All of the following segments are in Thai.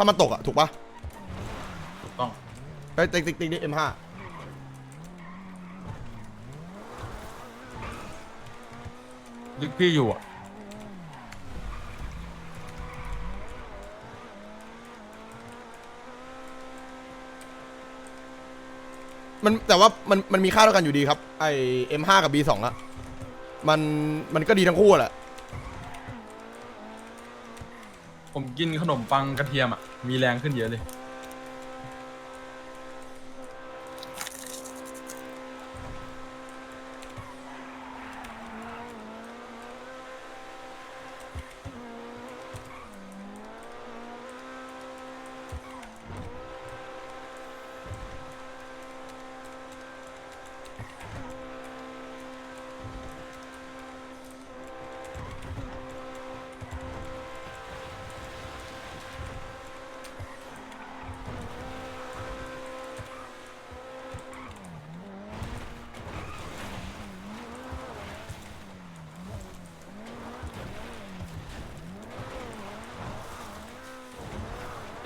ถ้ามันตกอะถูกปะถูกต้องไอ้ยติ๊กติ๊กติ๊กนี่เอ็มห้าลึกพี่อยู่อะมันแต่ว่ามันมันมีค่าเท่ากันอยู่ดีครับไอเอ็มห้ากับบีสองอะมันมันก็ดีทั้งคู่แหละ ผมกินขนมปังกระเทียมอะ มีแรงขึ้นเยอะเลย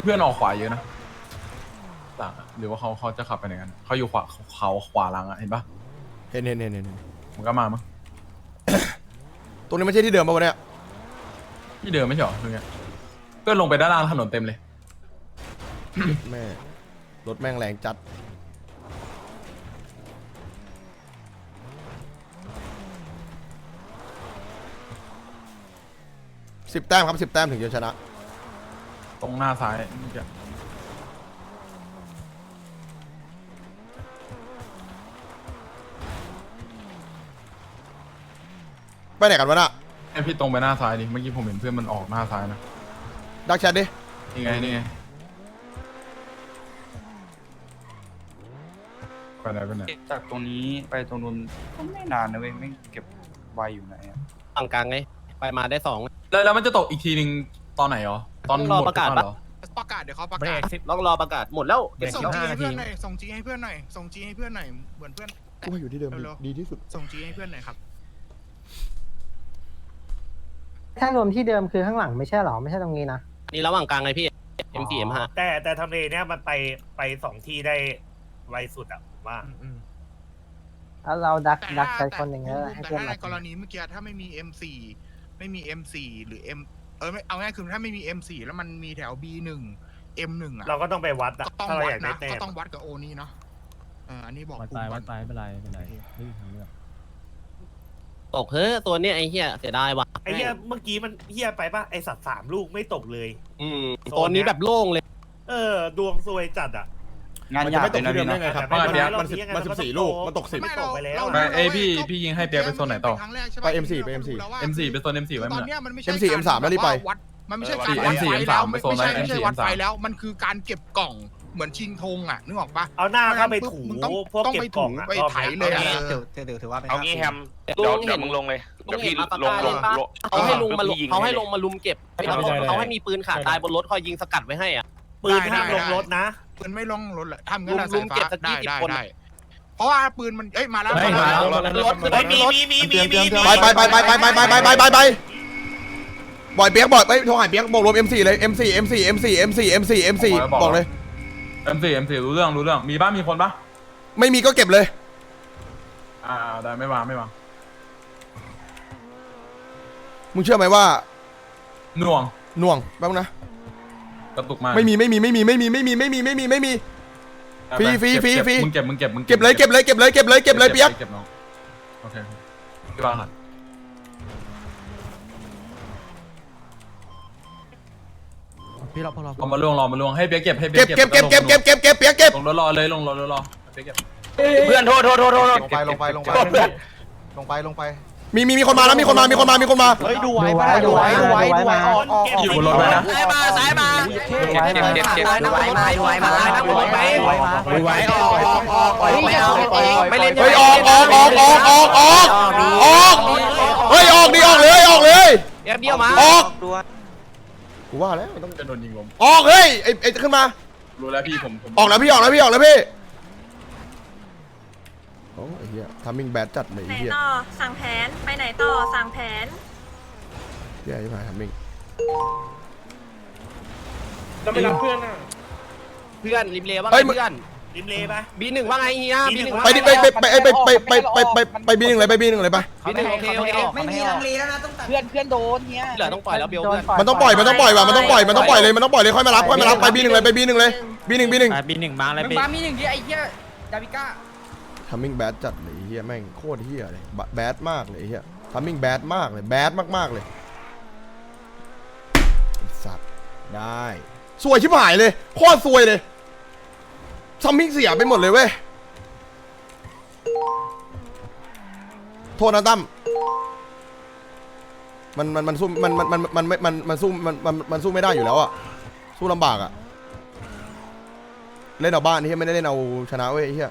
เพื่อนออกขวาเยอะนะหลังอะหรือว่าเขาเขาจะขับไปไหนกันเขาอยู่ขวาเขาขวาหลังอะเห็นปะเห็นเห็นเห็นเห็นเห็นมันก็มามั้งตรงนี้ไม่ใช่ที่เดิมปะวะเนี่ยที่เดิมไม่ใช่เหรอตรงเนี้ยเพื่อนลงไปด้านล่างถนนเต็มเลยแม่รถแม่งแรงจัดสิบแต้มครับสิบแต้มถึงจะชนะ ตรงหน้าซ้ายเมื่อกี้ไปไหนกันวะน่ะให้พี่ตรงไปหน้าซ้ายดิเมื่อกี้ผมเห็นเพื่อนมันออกหน้าซ้ายนะดักแชทดินี่ไงนี่ไงไปไหนไปไหนจากตรงนี้ไปตรงนู้นก็ไม่นานนะเว้ยไม่เก็บไวอยู่ไหนอะ ฝั่งกลางไง ไปมาได้สองแล้วแล้วมันจะตกอีกทีหนึ่ง ตอนไหนเหรอตอนรอหมดประกาศทุปะเหรอประกาศเดี๋ยวเขาประเบรกาศกสิบ ต้องรอประกาศหมดแล้วเบรก ส่งสิบจีห้าให้นาเพื่ทีอนหน่อยส่งจีให้เพื่อนหน่อยส่งจีให้เพื่อนหน่อยเหมือนเพื่อน กูว่าอยู่ที่เดิมเร็วๆ ดีที่สุด ส่งจีให้เพื่อนหน่อยครับถ้ารวมที่เดิมคือข้างหลังไม่ใช่หรอ ไม่ใช่ตรงนี้นะ นี่ระหว่างกลางไงพี่ M4 M5 แต่แต่ทำเลเนี้ยมันไปไปสองที่ได้ไวสุดอะผมว่าแล้วเราดักแต่ดักถ้าใช้คนอย่างเงี้ยแต่ให้เพื่อนถ้ามาในกรณีเมื่อกี้ถ้าไม่มี M4 ไม่มี M4 หรือ M เออไม่เอาง่ายคือถ้าไม่มี M4 แล้วมันมีแถว B1 M1 อะเราก็ต้องไปวัดอะก็ต้องถ้าเราวัอดยากได้นะแต้ก็มต้องวัดกับโอนี่เนาะเอออันนี้บอกวัดคุณไปก่วัอนดไปไม่เป็นไรไม่เป็นไรไม่มีทางเลือกตกเฮ้ยตัวเนี้ยไอ้เหี้ยเสียดายว่ะไอ้เหี้ยเมื่อกี้มันเหี้ยไปป่ะไอสัตว์สามลูกไม่ตกเลย อืมโซนตัวนี้เนี้ยแบบโล่งเลย เออ ดวงซวยจัดอะ งานมันยาจะกไม่ตเลกยนะพี่เนาะที่เดิมได้ไงครับแต่ไม่เป็นไรมันสิบเรามันสิบเราสี่ก็ลูกโตมันตกสิบ ไม่ตกไปแล้วเราไปเอ้ยราพี่ก็พี่ยิงให้เปียกไปโซนไหนต่อเป็ครั้งแรกใช่ปะไป M4 ไป M4 แล้วว่า M4 ไปโซน M4 ไว้ตมั้อยนงเนี้ยมันไม่ใช่ M4 การ M3 แล้วรีบไป วัดมันไม่ใช่เออการ M4 วัดไฟแล้ว M3 ไม่ไปโซนใช่นั้นไม่ใช่ M4 วัดไฟ M3 แล้วมันคือการเก็บกล่องเหมือนชิงธงอะนึกออกปะเอาหน้าเข้าไปถูมึงต้องพวกต้องเก็บไปกล่ถูองอะไปรอบไถนี้เลยเอาอะงี้เออถือถือถือว่าเป็นเอางี้แฮมลุเดี๋ยวงเดี๋เห็ยวนมึงลงเลยลุเดี๋ยวงพี่เห็นมาปากลงกาลงเล่นปะลงเขาให้ลงมาลุพี่ยิงเขาให้ให้เลยลงมาลุมเก็บไม่ต้องเขาให้มีปืนขาดตายบนรถคอยยิงสกัดไว้ให้อะปืนห้ามลงรถนะ ปืนไม่ลงรถเลยทำงั้นอะลุสายมฟ้าเก็บสักได้20ได้คน ได้เพราะว่าปืนมันเอ้ยมาแล้วเฮ้ยมาแล้วมาแล้วรถเฮ้ยมีมีมีมีมีมีไปไปไปไปไปไปไปไปไปไปบ่อยเปียกบ่อยไปโทรหาเปียกบอกรวม M4 เลย M4 M4 M4 M4 M4 M4 บอกเลย M4 M4 รู้เรื่องรู้เรื่องมีบ้างมีคนปะไม่มีก็เก็บเลย อ่าได้ไม่วางไม่วางมึงเชื่อไหมว่าหน่วง หน่วงแป๊บนึงนะ กระตุกมาไม่มีไม่มีไม่มีไม่มีไม่มีไม่มีไม่มีไม่มีฟรีฟรีฟรีฟรีมึงเก็บมึงเก็บมึงเก็บเลยเก็บเลยเก็บเลยเก็บเลยเก็บเลยเปียกเก็บน้องโอเคพี่วางก่อนพี่เราพอเรารอมาล่วงรอมาล่วงให้เปียกเก็บให้เปีเก็ยบกเก็บเก็บเก็บเก็บเก็บเก็บเปียกเก็บลงรถรอเลยลงรถรอเปียกเก็บเพื่อนโทษโทษโทษโทษลงไปลงไปลงไปลงไปลงไป มีมีมีคนมาแล้วมีคนมามีคนมามีคนมาเฮ้ยดูไว้ดูไว้ดูไว้ดูไว้มาอยู่บนรถไว้นะซ้ายมาซ้ายมาดูไว้มาเจ็บเจ็บซ้ายนะรถไปซ้ายนะรถไปดูไว้มาดูไว้ออกออกออกไม่เอาไม่เล่นเฮ้ยออกออกออกออกออกออกออกเฮ้ยออกดิออกเลยออกเลยเบี้ยวมาออกกูว่าแล้วมันต้องจะโดนยิงลมออกเฮ้ยไอ้ไอ้ขึ้นมารู้แล้วพี่ผมผมออกแล้วพี่ออกแล้วพี่ออกแล้วพี่โอ้ไอ้ เหี้ยทำมิงแบดจัดเลยไหนไอ้เหี้ยต่อสั่งแผนไปไหนต่อสั่งแผนเหี้ยไอ้ผ่าทำมิงแล้วไม่รับเพื่อนอะเพื่อนริมเลว่าไงเฮ้ยมึงเพื่อนริมเลปะบีหนึ่งว่าไงเฮียบีหนึ่งไปดิไปไปไปไปไปไปไปไปไปบีหนึ่งเลยไปบีหนึ่งเลยไปบีหนึ่งโอเคโอเคไม่มีลังเลแล้วนะต้องเพื่อนเพื่อนโดนเนี้ยเหลือต้องปล่อยแล้วเบลโดเพื่อนมันต้องปล่อยมันต้องปล่อยว่ะมันต้องปล่อยมันต้องปล่อยเลยมันต้องปล่อยเลยค่อยมารับค่อยมารับไปบีหนึ่งเลยไปบีหนึ่งเลยบีหนึ่งบีหนึ่งบีหนึ่งมาแล้วมึงบ้ามีหนึ่งที่ไอ้เหี้ยดาวิก้า ทัมมิ่งแบดจัดเลยเฮียแม่งโคตรเฮียเลยแบดมากเลยเฮียทัมมิ่งแบดมากเลยแบดมากๆเลยไอ้สัตว์ได้สวยชิบหายเลยโคตรสวยเลยทัมมิ่งเสียไปหมดเลยเว้ยโทษนะตั้มมันมันมันสู้มันมันมันมันมันมันสู้มันมันมันสู้ไม่ได้อยู่แล้วอะสู้ลำบากอะเล่นเอาบ้านที่ไม่ได้เล่นเอาชนะเว้ยเฮีย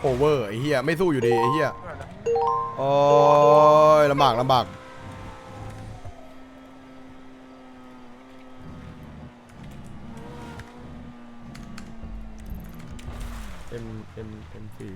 โอเวอร์ไอ้เหี้ยไม่สู้อยู่ดีไอ้เหี้ยโอ้ยลำบากลำบาก เอ็มเอ็มเอ็มสี่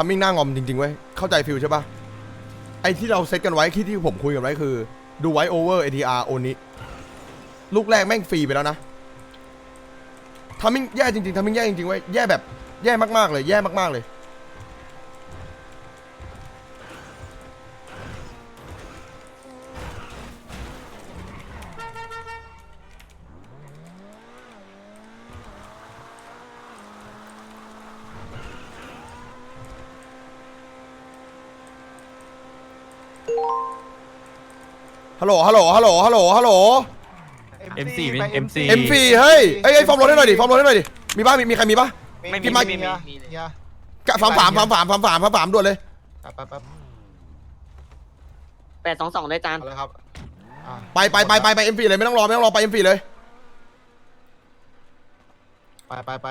ทำมิ่งหน้างอมจริงๆเว้ย เข้าใจฟิลใช่ปะ ไอ้ที่เราเซตกันไว้ที่ที่ผมคุยกันไว้คือ ดูไว้โอเวอร์ ATR โอนี้ลูกแรกแม่งฟรีไปแล้วนะทำมิ่งแย่จริงๆทำมิ่งแย่จริงๆเว้ยแย่แบบแย่มากๆเลย แย่มากๆเลย ฮัลโหล ฮัลโหล ฮัลโหล ฮัลโหล ฮัลโหลเอ็มสี่เป็นเอ็มสี่ M4 เฮ้ยเอ้ยเอ้ยฟอร์มรถให้หน่อยดิฟอร์มรถให้หน่อยดิ มีป่ะมีมีใครมีป่ะ ไม่พี่มาเฮียเฮียกะฟาร์มฝามฟาร์มฝามฟาร์มฝามฟาร์มฝามด่วนเลยแป๊บแป๊บแป๊บแปดสองสองได้จาน เอาเลยครับอะไปไปไปไปไป M4 เลยไม่ต้องรอไม่ต้องรอไป M4 เลย ไปไปไป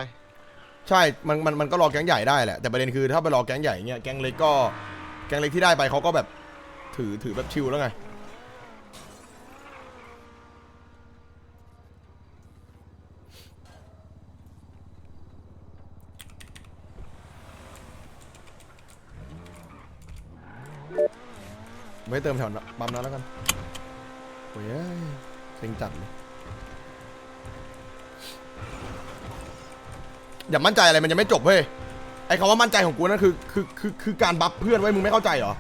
ใช่ มันมันมันก็รอแก๊งใหญ่ได้แหละ แต่ประเด็นคือถ้าไปรอแก๊งใหญ่เงี้ย แก๊งเล็กก็ แก๊งเล็กที่ได้ไปเขาก็แบบถือถือแบบชิลแล้วไง ไม่เติมแถวปั๊มนั้นแล้วกันโอ้ยเซ็งจัดเลยอย่ามั่นใจอะไรมันยังไม่จบเฮ้ยไอ้คำว่ามั่นใจของกูนั่นคือคือคือคือการบัฟเพื่อนไว้มึงไม่เข้าใจเหรอ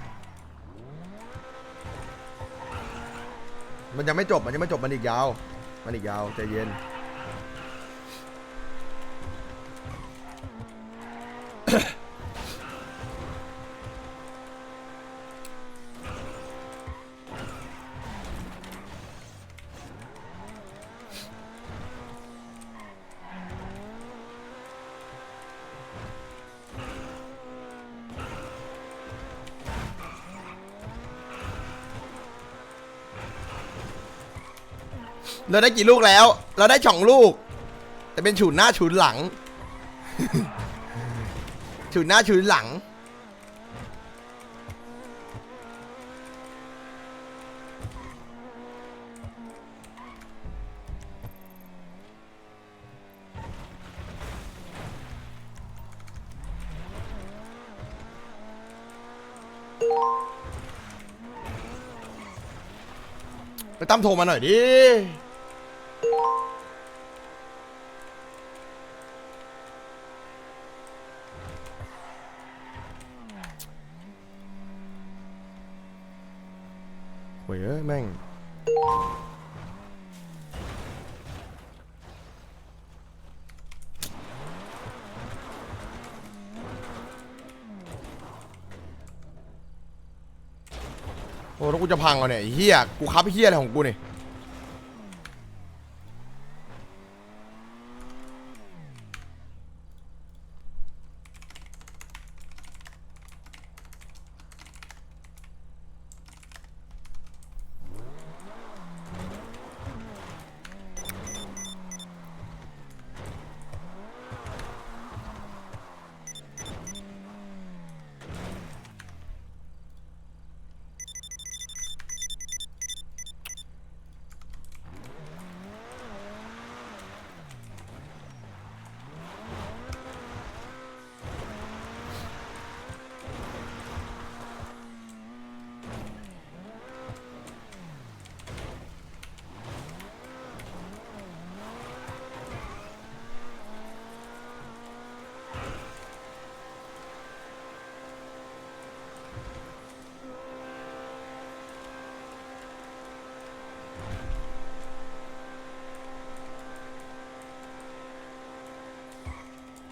มันยังไม่จบมันยังไม่จบมันอีกยาว มันอีกยาวใจเย็น เราได้กี่ลูกแล้ว เราได้สองลูก แต่เป็นฉุนหน้าฉุนหลัง ฉุนหน้าฉุนหลัง ไปตั้มโทรมาหน่อยดิ โอ้แล้วกูจะพังเอาเนี่ยไอ้เฮียกูคับไอ้เฮียอะไรของกูเนี่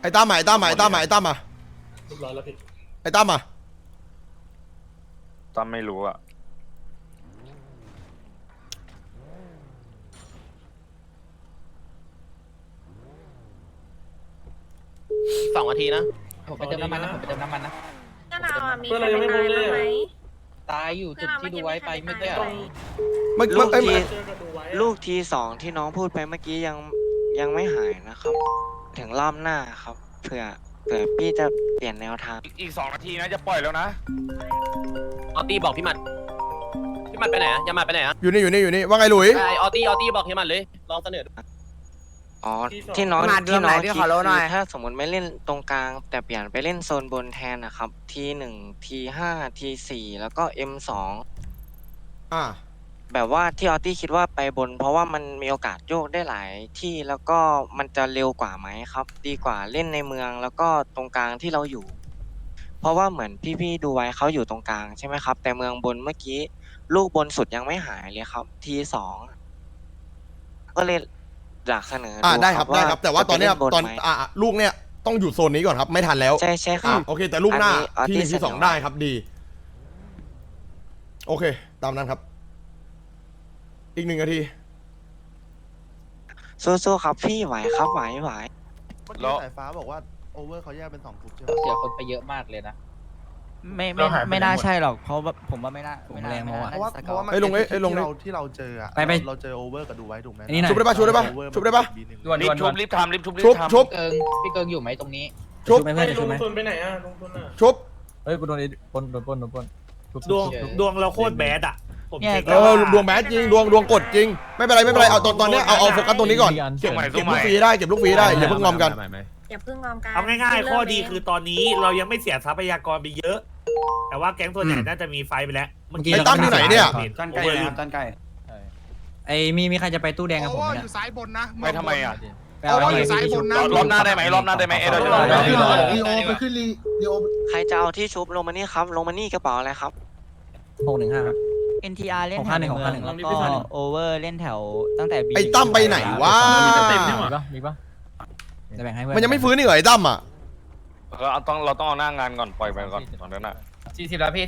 ไอ้ตั้มมาไอ้ตั้มมาไอ้ตั้มมาไอ้ตั้มมาไอ้ตั้มมาตั้มไม่รู้อะ สองนาทีนะ ผมไปเติมน้ำมันนะ ผมไปเติมน้ำมันนะก็เราอะมีใครไปตายบ้างไหมตายอยู่เพื่จุอนดเราที่ดูเมื่อกี้ไว้มีใคไปรไม่ไปได้ตายเหรไหมอเมื่อลูกเอ้ยทีเอ้ยลูกทีสองที่น้องพูดไปเมื่อกี้ยังยังไม่หายนะครับ ถึงรอบหน้าครับเผื่อเผื่อพี่จะเปลี่ยนแนวทางอีกสองนาทีนะจะปล่อยแล้วนะ ออตี้บอกพี่หมัด พี่หมัดไปไหนอะอย่าหมัดไปไหนอะอยู่นี่อยู่นี่อยู่นี่ว่าไงหลุย ไอออตี้ออตี้บอกพี่หมัดเลย ลองเสนอดูอ๋อที่น้องมาที่น้องเรื่คิองไหนที่ขอรู้ดคืหน่อยอถ้าสมมติไม่เล่นตรงกลาง แต่เปลี่ยนไปเล่นโซนบนแทนนะครับ ทีหนึ่งทีห้าทีสี่แล้วก็เอ็มสองอ่า แบบว่าที่ออตี้คิดว่าไปบน เพราะว่ามันมีโอกาสโยกได้หลายที่แล้วก็มันจะเร็วกว่าไหมครับ ดีกว่าเล่นในเมืองแล้วก็ตรงกลางที่เราอยู่ เพราะว่าเหมือนพี่ๆดูไว้เขาอยู่ตรงกลางใช่ไหมครับ แต่เมืองบนเมื่อกี้ ลูกบนสุดยังไม่หายเลยครับ ทีสองก็เลยอยากเสนออ่าดูได้ครับได้ครับ แต่ว่าตอนเนี้ยจะไปล่ตอนบไหม อ่าลูกเนี้ยต้องอยู่โซนนี้ก่อนครับ ไม่ทันแล้วใช่ใช่คอ่ารับ โอเค แต่ลูกหน้าอันนี้ที่หนึ่ง Artist ที่สองเสนอได้ครับดี โอเค ตามนั้นครับ อีกหนึ่งนาที สู้ๆครับพี่ไหวครับไหวไหวเมื่อแล้กี้ว สายฟ้าบอกว่าโอเวอร์เขาแยกเป็นสองกลุ่มใช่ไหมเสียคนไปเยอะมากเลยนะ ไม่เราไม่หายไปไม่น่าไหนหมด ใช่หรอกเพราะว่าผมว่าไม่น่าไม่น่าแรงไม่มาน่าเพราะว่าเพราะว่ามันเอ้ยลงเอ้ยเอ้ยลงที่ดิเราที่เราเจออะไปไปเราเจอโอเวอร์กับดูไว้ถูกไหมอันนี้หน่อย ชุบได้ปะชุบได้ปะโอเวอร์ชุบได้ปะมัน B1 ด่วนรีด่วบนชุด่วบนรีบทำรีบชุบรีชุบบทำชุบ เกิงพี่เกิงอยู่ไหมตรงนี้ ชุบ ไม่เพื่อนจะชุบไหมชุบ เฮ้ยกูโดนปนโดนปนโดนปนดวงดวงเราโคตรแบดอะ ผมเนี่ยเช็คเอแล้วอว่าดวงแบดจริงดวงดวงกดจริง ไม่เป็นไรไม่เป็นไรเอาตอนตอนเนี้ยเอาเอาโฟกัสตรงนี้ก่อนเก็บเก็บลูกฟรีได้เก็บลูกฟรีได้อย่าเพิ่งงอมกัน อย่าเพิ่งงอมกันเอาง่ายๆ ข้อดีเริ่มคือตอนนี้เรายังไม่เสียทรัพยากรไปเยอะ แต่ว่าแก๊งส่วนใหญ่น่าจะมีไฟไปแล้วเมื่อกี้ไอ้ตั้มอยู่ไหนเนี่ยจานไก่นะครับจานไก่ไอ้มีมีใครจะไปตู้แดงกับโอผมเวอไหมร์อเนี่ยยู่ซ้ายบนนะไปทำไมอะไปเอาโอเวอร์ไอ้อยู่ซ้ายบนนะรอบหน้าได้ไหมรอบหน้าได้ไหมเอ้ยเดี๋ยวจะรอลีโอไปขึ้นลีลีโอใครจะเอาที่ชุบลงมานี่ครับ ลงมานี่กระเป๋าอะไรครับหกหนึ่งห้าครับ NTR เล่นหกแถห้าวหนึ่งในหกเมือห้างหนึ่งแล้วก็โอเวอร์เล่นแถวตั้งแต่ B ไอ้ตั้มไปไหนวะ มีปะมีปะจะแบ่งให้เพื่อนมันยังไม่ฟื้นนี่เหรอไอ้ตั้มอะ เราต้องเราต้องเอาหน้างานก่อนปล่อยไปก่อนตอนนั้นอะ สี่สิบแล้วพี่